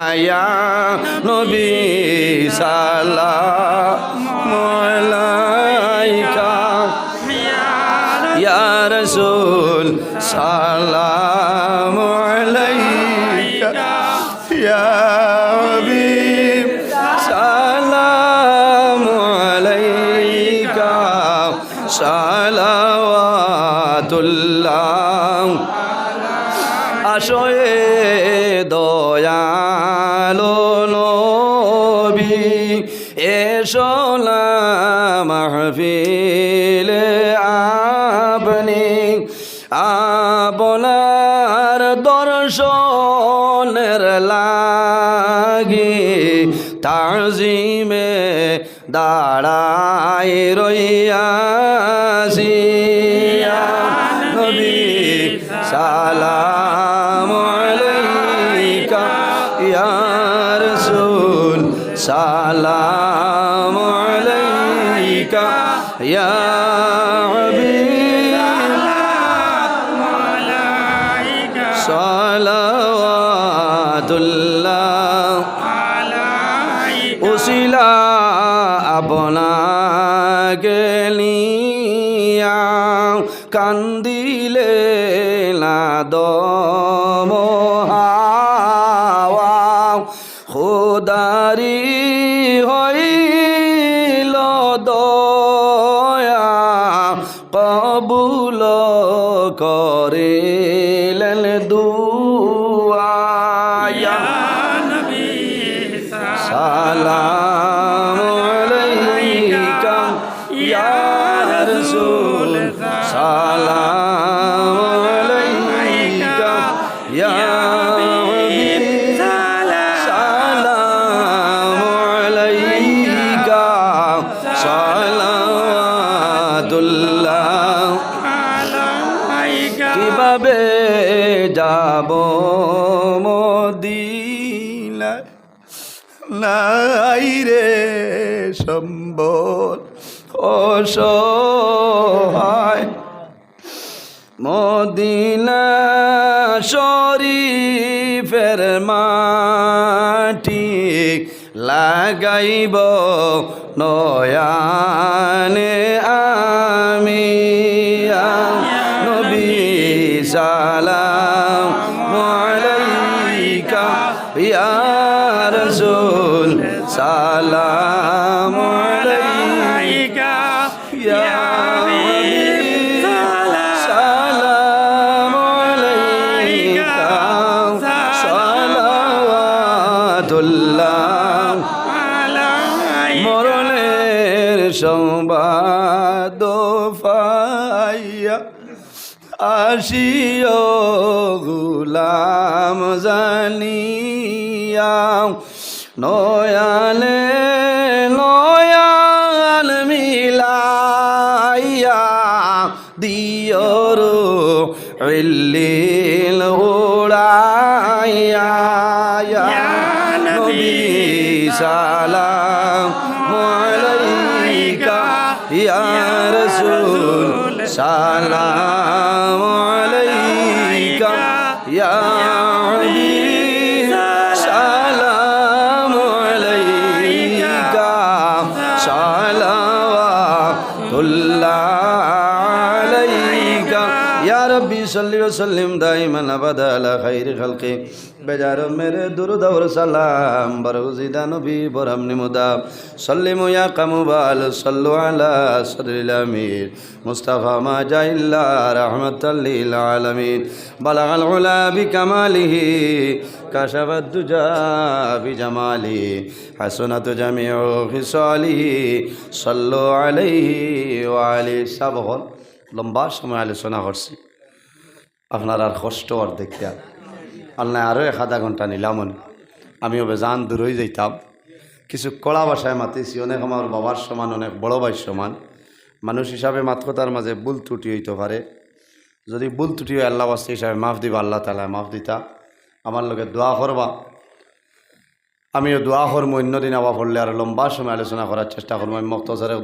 আয়া নবী সালাম আলাইকা। ইয়া রাসূল সালাম আলাইকা। ইয়া আসয়ে দয়ালো নবী এসো না মাহফিলে আপনি। আপনার দর্শনের লাগি তাজিমে দাঁড়াই রইয়াছি। নবী সালাম সালাম আলাইকা ইয়া হাবিব সালাওয়াতুল্লাহ উসিলা আপনাকে নিয়া কান্দিলে না দম খোদারি হইল দয়া কবুল করিলেন কীভাবে যাব মদিনায়? নাই রে সম্বল অসহায়। মদিনা শরীফের মাটি লাগাইব নয়ানে আমি ইয়া রাসূল সালাম আলাইকা ইয়া মরণের সংবাদ আসিও গুলাম জানিয়া। নয়ালে নয়াল মিলাইয়া দিয়রো ইল্লিল উড়াইয়া নবী সালাম আলাইকা ইয়া রাসূল সালাম রব্বি সাল্লি ওয়া সাল্লিম দাইমান আবাদা আলা খাইরি খালকি। বেজার মেরে দুরুদ और সালাম বরগুজিদা নবী বরম নিমুদা। সাল্লিমু ইয়া কামুবাল, সাল্লু আলা সদরিল আমির। মুস্তাফা মা জাইল্লা রাহমাতাল লিল আলামিন। বালাগাল উলা বিকামালিহি কাশাফাত দুজা বিজামালি হাসনাত জামিউ খিসালিহি সাল্লু আলাইহি ওয়া আলিহি সাবহল লম্বা সময় আলোচনা করছি। আপনার আর কষ্ট আর দেখিয়া আল্লাহ আরও এক আধা ঘণ্টা নিলাম আমিও বেজান দূর হয়ে যাইতাম। কিছু কড়া বাসায় মাতিছি, অনেক আমার বাবার সমান, অনেক বড় ভাই সমান। মানুষ হিসাবে মাতকতার মাঝে ভুল ত্রুটি হইতে পারে। যদি ভুল ত্রুটি হয়, আল্লাহ বাস্তি হিসাবে মাফ দিবা, আল্লাহ তালা মাফ দিতা। আমার লোকে দোয়া করবা। আমিও দোয়া করব অন্যদিন আবার পড়লে আর লম্বা সময় আলোচনা করার চেষ্টা করব আমি মক্ত মক্তসারে